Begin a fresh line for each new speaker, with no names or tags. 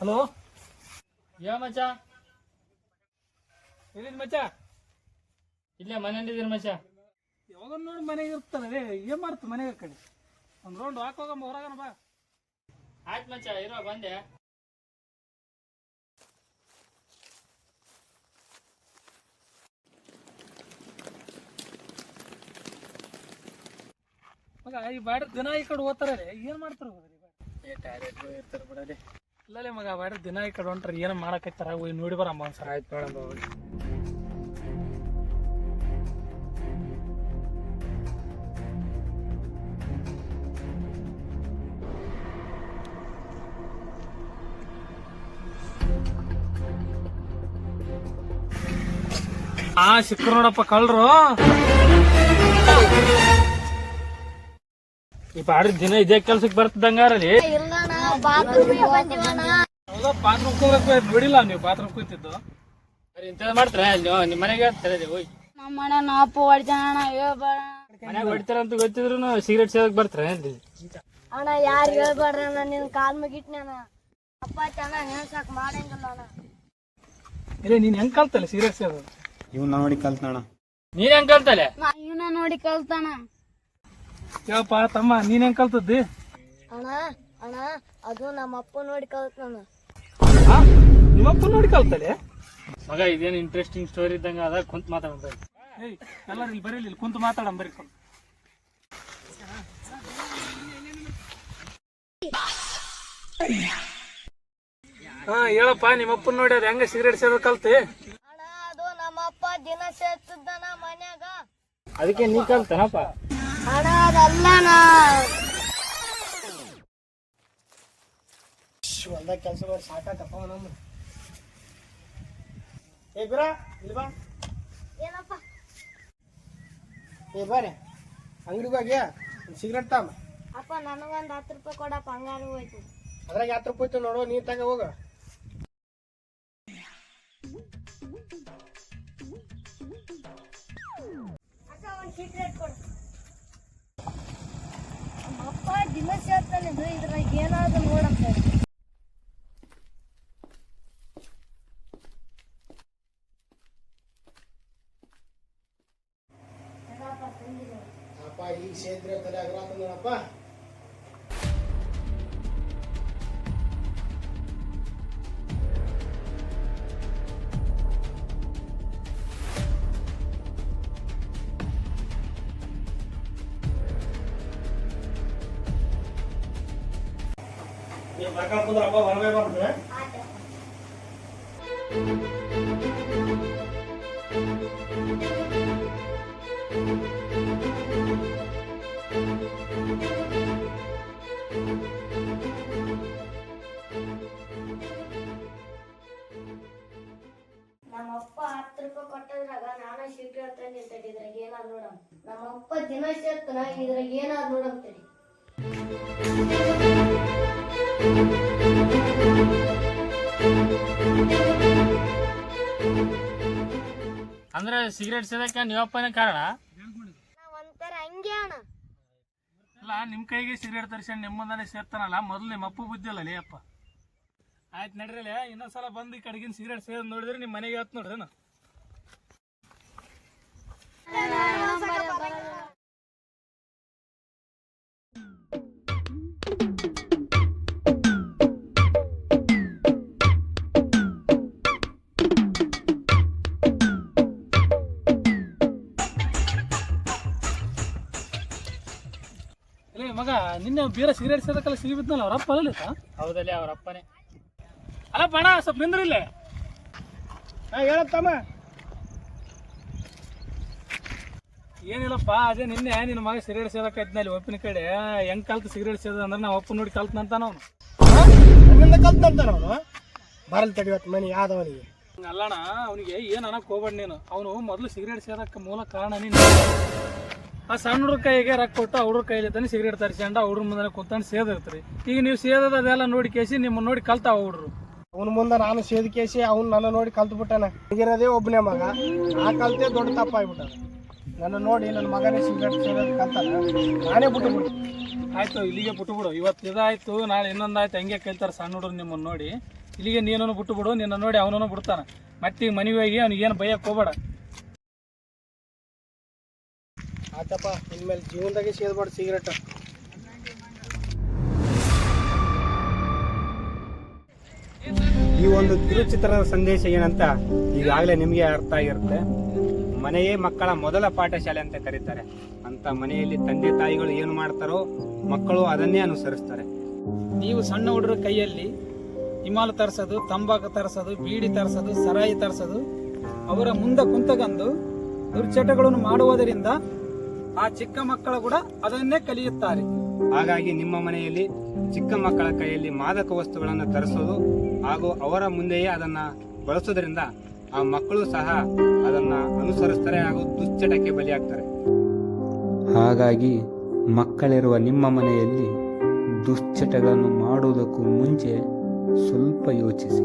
Hello
ಯಾ ಮಚ್ಚ
ಎಲ್ಲಿದ್ ಮಚ್ಚ
ಇಲ್ಲೇ ಮನೆಯಲ್ಲಿದ್ದೀರಿ ಮಚ್ಚ?
ಯಾವಾಗ ನೋಡಿ ಮನೆಗೆ ಇರ್ತಾನೆ ರೇ ಏನ್ ಮಾಡ್ತು ಮನೆಗೆ ಕಡೆ? ಒಂದ್ ರೌಂಡ್ ವಾಕ್ ಹೋಗಮ್ಮ ಹೊರಗನ ಬಾ.
ಆಯ್ತು ಮಚ್ಚ ಇರೋ ಬಂದೆ.
ಮಗ ಈ ಬಾಡ್ರ ದಿನ ಈ ಕಡೆ ಓದ್ತಾರೆ ರೇ. ಏನ್ ಮಾಡ್ತಾರ ಇರ್ತಾರೆ ಬಿಡಲಿ ಇಲ್ಲಲೇ ಮಗ ಬಾಡ್ರ ದಿನ ಈ ಕಡೆ ಹೊಂಟ್ರಿ ಏನ್ ಮಾಡಕತ್ತಾರ ಹೋಗಿ ನೋಡಿ ಬರಮ್ಮ ಸರ್ ಆಯ್ತು ನೋಡಮ್ಮ ಹಾ ಸಿಕ್ಕರು ನೋಡಪ್ಪ ಕಳ್ರು ಈ ಪಾಡ್ರಿ ದಿನ ಇದೇ ಕೆಲ್ಸಕ್ಕೆ ಬರ್ತದಂಗಾರಲ್ಲಿ ಪಾತ್ರ ಬಿಡಿಲ್ಲ ನೀವು ಪಾತ್ರ ಕೂತಿದ್ದು?
ಬರೀ ಇಂಥದ್ದು ಮಾಡ್ತಾರೆ? ನೀವು ನಿಮ್ಮ ಮನೆಗೆ ತರದೆ ಹೋಗಿ.
ನಮ್ಮ ಮನೆ ನಮ್ಮ ಅಪ್ಪ ಹೊಡ್ತಾನ
ಮನೆಗೆ ಹೊಡಿತಾರ ಅಂತ ಗೊತ್ತಿದ್ರು ಸಿಗರೇಟ್ ಸೇದಕ್ ಬರ್ತಾರೆ
ಅಣ್ಣ ಯಾರು ಹೇಳ್ಬೇಡ್ರಿ ಅಣ್ಣ ನಿನ್ ಕಾಲ್ ಮುಗಿಟ್ನ ಅಪ್ಪ ಚೆನ್ನಾಗಿ ಹೇಳ್ಸಕ್ ಮಾಡಂಗಿಲ್ಲ ಅಣ್ಣ.
ಇಲ್ಲ ನೀನ್ ಹೆಂಗ್ ಕಲ್ತಲ್ಲ ಸೀರಿಯಸ್ ಅದು
ಇವನ್ನ ನೋಡಿ ಕಲ್ತಾಣ
ನೀನ್ ಹೆಂಗ್ ಕಲ್ತಲೆ?
ಇವನ ನೋಡಿ ಕಲ್ತಾನ
ಕೇಳಪ್ಪ ತಮ್ಮ ನೀನ್ ಹೆಂಗ್ ಕಲ್ತದ್ದಿ?
ಅಣ್ಣ ಅಣ್ಣ ಅದು ನಮ್ಮ ಅಪ್ಪ ನೋಡಿ ಕಲ್ತಾನ
ಆ? ನಿಮ್ಮಪ್ಪ ನೋಡಿ ಕಲ್ತಲೆ?
ಮಗ ಇದೇನು ಇಂಟ್ರೆಸ್ಟಿಂಗ್ ಸ್ಟೋರಿ ಇದ್ದಂಗ ಅದ ಕುಂತ್ ಮಾತಾಡ್ತಾರೆ
ಏಯ್ ಎಲ್ಲರೂ ಇಲ್ಲಿ ಬರೀ ಇಲ್ಲಿ ಕುಂತ ಮಾತಾಡಮ್ ಬರೀ ಸ್ವಲ್ಪ. ಹಾ ಹೇಳಪ್ಪ ನಿಮ್ಮಪ್ಪನ ನೋಡಿ ಅದು ಹೆಂಗ ಸಿಗರೇಟ್ ಸೇದೋ ಕಲ್ತಿ
ಅಣ್ಣ ಅದು ನಮ್ಮ ಅಪ್ಪ ದಿನ ಸೇರ್ತಿದ್ದಾನ ಮನ್ಯಾಗ.
ಅದಕ್ಕೆ ನೀ ಕಲ್ತನಪ್ಪ?
ಅಣ್ಣ ಅದಲ್ಲಣ್ಣ
ಹೊಲ್ದಾಗ ಕೆಲಸ ಮಾಡಿ ಸಾಕಾಕಪ್ಪ ನಮ್ಮ ಏ ಬಿರ ಇಲ್ಲಿ ಬಾ.
ಏನಪ್ಪ?
ಏ ಬಾರೆ ಅಂಗಡಿಗೆ ಹೋಗಿ ಸಿಗರೆಟ್ ತಾಮ
ಅಪ್ಪ ನನಗೊಂದು ಹತ್ತು ರೂಪಾಯಿ ಕೊಡಪ್ಪ ಹಂಗಾರು ಹೋಯ್ತು.
ಅದ್ರಾಗ ಹತ್ತು ರೂಪಾಯಿ ಇತ್ತು ನೋಡು ನೀ ತಗ ಹೋಗ.
ಅಪ್ಪ ದಿನ ಸೇರ್ತಾನೆ ಇದು ಇದ್ರಾಗ ಏನಾದ್ರು ನೋಡಪ್ಪ
ಅಪ್ಪ ಈಗ ಸೇದ್ರೆ ತಲೆ ಆಗ್ರಾತ ನೋಡಪ್ಪ. ಕುಂದ್ರಪ್ಪ ಹೊರಗೆ ಬರ್ಬಿಟ್ರೆ
ನಮ್ಮ ಅಪ್ಪ ಹತ್ತು ರೂಪಾಯಿ ಏನಾದ್ರು ನೋಡಮ್ ನಮ್ಮ ಅಪ್ಪ ದಿನ ಸೇರ್ತನ ಇದ್ರಾಗ ಏನಾದ್ರು ನೋಡಂತೇಳಿ
ಅಂದ್ರೆ ಸಿಗರೇಟ್ ಸೇದಕ್ಕೆ ನೀವಪ್ಪನೇ ಕಾರಣ?
ಒಂಥರ ಹಂಗೆ ಅಣ್ಣ.
ಅಲ್ಲ ನಿಮ್ಮ ಕೈಗೆ ಸಿಗರೇಟ್ ತರಿಸ್ಕೊಂಡು ನಿಮ್ಮಂದಾನೆ ಸೇರ್ತಾನಲ್ಲ ಮೊದಲು ನಿಮ್ಮ ಅಪ್ಪ ಬುದ್ಧಿ ಅಲ್ಲ ಲೇ ಅಪ್ಪ. ಆಯ್ತು ನಡ್ರಲ್ಲ ಇನ್ನೊಂದ್ಸಲ ಬಂದು ಈ ಕಡೆಗಿನ ಸಿಗರೇಟ್ ಸೇದ್ ನೋಡಿದ್ರೆ ನಿಮ್ಮ ಮನೆಗೆ ಆತ್ ನೋಡ್ರಿ ಮಗ ನಿನ್ನೆ ಬೇರೆ ಸಿಗರೇಟ್ ಸೇದಕ್ಕೆಲ್ಲ ಸಿಗಿಬಿದ್ನಲ್ಲ ಅವ್ರ ಅಪ್ಪ ಅಲ್ಲ
ಹೌದಲ್ಲೇ ಅವ್ರ ಅಪ್ಪನೇ.
ಅಲ್ಲ ಬಣ ಸ್ವಲ್ಪ ನಿಂದ್ರಿಲ್ಲ
ಹಾ ಹೇಳತ್ತಮ್ಮ
ಏನಿಲ್ಲಪ್ಪ ಅದೇ ನಿನ್ನೆ ನಿನ್ನ ಮಗ ಸಿಗರೇಟ್ ಅಲ್ಲಿ ಒಪ್ಪಿನ ಕಡೆ. ಹೆಂಗ್ ಕಲ್ತು ಸಿಗರೇಟ್ ಸೇದ ಅಂದ್ರೆ ನಾವು ಒಪ್ಪ ನೋಡಿ ಕಲ್ತನಂತಾನ ಅವನು.
ಕಲ್ತಂತಾನವನು ಕಲ್ತಂತಾನ ಅವನು? ಬರಲ್ ತಡಿವತ್ತು ಮನೆ ಯಾವ್ದವನಿಗೆ
ಅಲ್ಲಣ್ಣ ಅವನಿಗೆ ಏನು ಕೋಬಣ್ಣ ಹೋಗ್ಬೇಡ ನೀನು. ಅವನು ಮೊದಲು ಸಿಗರೇಟ್ ಸೇದಕ್ಕೆ ಮೂಲ ಕಾರಣ ನೀನು. ಆ ಸಣ್ಣ ಹುಡುಗ ಕೈಗೆ ರೊಕ್ಕ ಕೊಟ್ಟು ಅವ್ರ ಕೈಲಿ ತಾನೆ ಸಿಗರೇಟ್ ತರಿಸ್ಕೊಂಡು ಅವ್ರ ಮುಂದೆ ಕೂತಾನೆ ಸೇದಿರ್ತಾರೆ. ಈಗ ನೀವು ಸೇದದ ಅದೆಲ್ಲ ನೋಡಿ ಕೇಸಿ ನಿಮ್ಮನ್ನ ನೋಡಿ ಕಲ್ತಾವ ಹುಡ್ರು.
ಅವನ ಮುಂದೆ ನಾನು ಸೇದ್ಕೇಸಿ ಅವ್ನು ನನ್ನ ನೋಡಿ ಕಲ್ತು ಬಿಟ್ಟಾನ ಈಗಿರೋದೇ ಒಬ್ಬನೇ ಮಗ. ಆ ಕಲ್ತೆ ದೊಡ್ಡ ತಪ್ಪಾಗ್ಬಿಟ್ಟಾನ. ನನ್ನ ನೋಡಿ ನನ್ನ ಮಗನೇ ಸಿಗರೇಟ್ ಸೇದೋದು ಕಲ್ತಾನ. ನಾನೇ ಬಿಟ್ಟು ಬಿಡು
ಆಯ್ತು ಇಲ್ಲಿಗೆ ಬಿಟ್ಟು ಬಿಡು ಇವತ್ತು ಇದಾಯ್ತು ನಾಳೆ ಇನ್ನೊಂದು ಆಯ್ತು ಹಂಗೆ ಕೇಳ್ತಾರೆ ಸಣ್ಣ ಹುಡುಗ್ರು ನಿಮ್ಮನ್ನು ನೋಡಿ. ಇಲ್ಲಿಗೆ ನೀನೂ ಬಿಟ್ಟು ಬಿಡು ನಿನ್ನ ನೋಡಿ ಅವನೂ ಬಿಡ್ತಾನೆ. ಮತ್ತೆ ಈಗ ಮನೆಗೆ ಹೋಗಿ ಅವ್ನಿಗೆ ಏನು ಭಯಕ್ಕೆ ಹೋಗ್ಬೇಡ.
ಆತಪ್ಪ, ಇನ್ಮೇಲೆ ಜೀವನದಾಗೆ ಸೇದ್ಬಾರ್ದು ಸಿಗರೇಟ್.
ಈ ಒಂದು ಕಿರುಚಿತ್ರದ ಸಂದೇಶ ಏನಂತ ಈಗಾಗಲೇ ನಿಮಗೆ ಅರ್ಥ ಆಗಿರುತ್ತೆ. ಮನೆಯೇ ಮಕ್ಕಳ ಮೊದಲ ಪಾಠಶಾಲೆ ಅಂತ ಕರೀತಾರೆ. ಅಂತ ಮನೆಯಲ್ಲಿ ತಂದೆ ತಾಯಿಗಳು ಏನು ಮಾಡ್ತಾರೋ ಮಕ್ಕಳು ಅದನ್ನೇ ಅನುಸರಿಸ್ತಾರೆ.
ನೀವು ಸಣ್ಣ ಹುಡುಗರ ಕೈಯಲ್ಲಿ ಹಿಮಾಲು ತರಿಸೋದು, ತಂಬಾಕು ತರಿಸೋದು, ಬೀಡಿ ತರಿಸೋದು, ಸರಾಯಿ ತರಿಸೋದು, ಅವರ ಮುಂದೆ ಕುಂತಗಂದು ದುರ್ಚಟಗಳನ್ನು ಮಾಡುವುದರಿಂದ ಆ ಚಿಕ್ಕ ಮಕ್ಕಳು ಕೂಡ ಅದನ್ನೇ ಕಲಿಯುತ್ತಾರೆ.
ಹಾಗಾಗಿ ನಿಮ್ಮ ಮನೆಯಲ್ಲಿ ಚಿಕ್ಕ ಮಕ್ಕಳ ಕೈಯಲ್ಲಿ ಮಾದಕ ವಸ್ತುಗಳನ್ನು ತರಿಸೋದು ಹಾಗೂ ಅವರ ಮುಂದೆಯೇ ಅದನ್ನ ಬಳಸೋದ್ರಿಂದ ಆ ಮಕ್ಕಳು ಸಹ ಅದನ್ನ ಅನುಸರಿಸ್ತಾರೆ ಹಾಗೂ ದುಶ್ಚಟಕ್ಕೆ ಬಲಿಯಾಗ್ತಾರೆ.
ಹಾಗಾಗಿ ಮಕ್ಕಳಿರುವ ನಿಮ್ಮ ಮನೆಯಲ್ಲಿ ದುಶ್ಚಟಗಳನ್ನು ಮಾಡುವುದಕ್ಕೂ ಮುಂಚೆ ಸ್ವಲ್ಪ ಯೋಚಿಸಿ.